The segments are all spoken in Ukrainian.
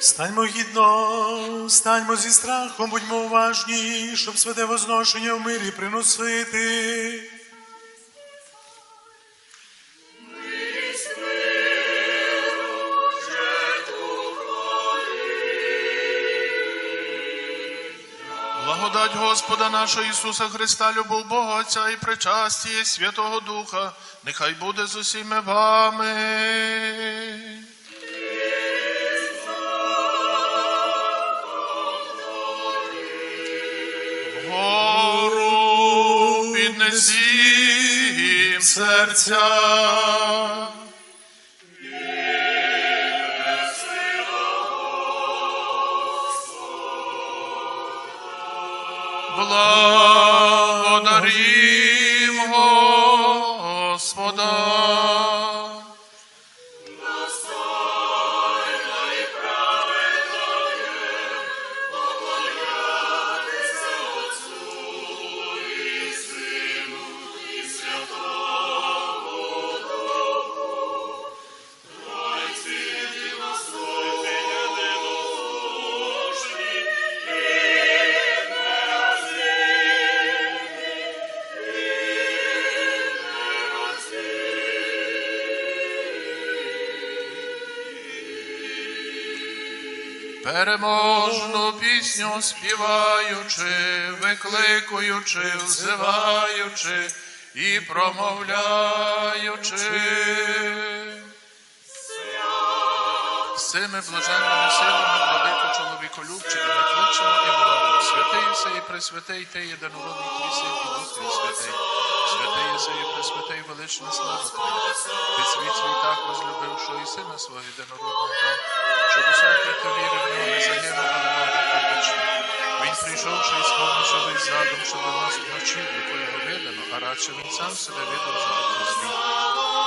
Станьмо гідно, станьмо зі страхом, будьмо уважні, щоб святе возношення в мирі приносити. Благодать Господа нашого Ісуса Христа, любов Бога Отця і причастя Святого Духа, нехай буде з усіми вами. Гору піднесім серця. Благодарим Переможну пісню співаючи, викликуючи, взиваючи і промовляючи. Цими блаженними силами владико чоловіколюбчики ми кличемо і молимо. Святий Єси і Пресвятий, Ти єдинородний Твій Син і Дух Твій Святий. Святий Єси і Пресвятий, велична слава Твоя. Возлюбив, і Сина свого єдинородного щоб усякий, хто вірив в нього, не загинув, але мав життя. Він прийшовши і сповнивши весь задум, що до нас вночі, якої видано, а радше він сам себе видав за такий світ.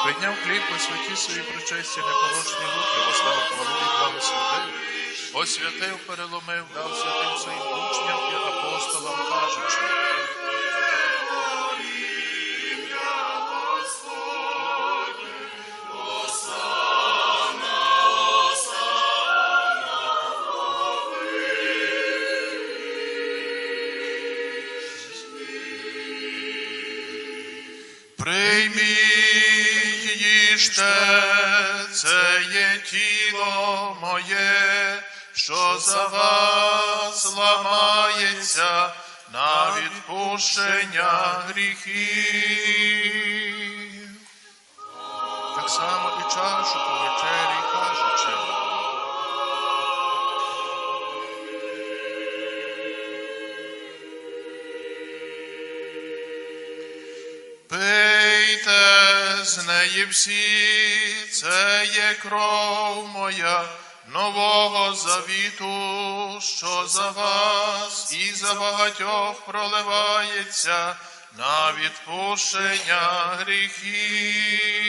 Прийняв хліб святі свої причесті непорочні руки, вослав хвалу і благословив, освятив, переломив, дав святим своїм учням і апостолам, кажучи. Прийміть це є тіло моє, що за вас ламається на відпущення гріхів. Так само і чашу по вечері кажучи. Пийте з неї всі, це є кров моя нового завіту, що за вас і за багатьох проливається на відпущення гріхів.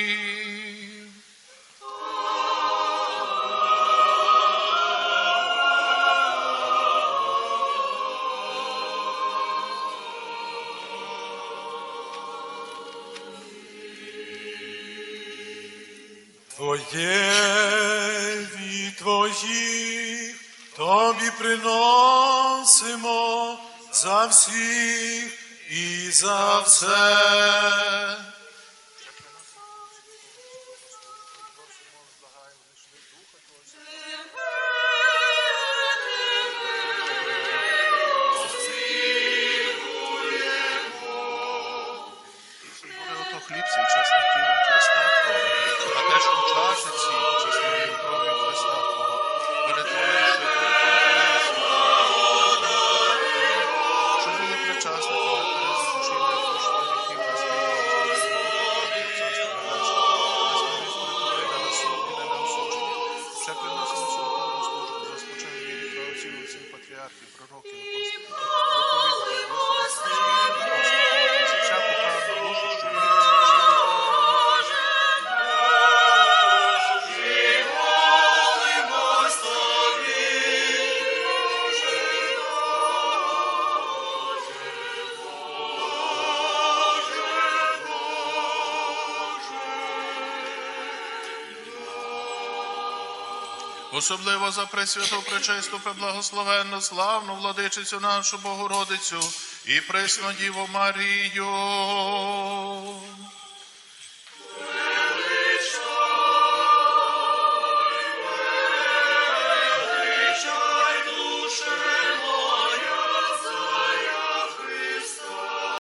Твоє від твоїх тобі приносимо за всіх і за все. Буде щоб були причасниками перед зручіння відпущення гріхів на Ще приносимо цілковну службу за спочинення від правоців, пророків, особливо за пресвяту, пречисту, преблагословенну, славну владичицю нашу Богородицю і пресну Діву Марію.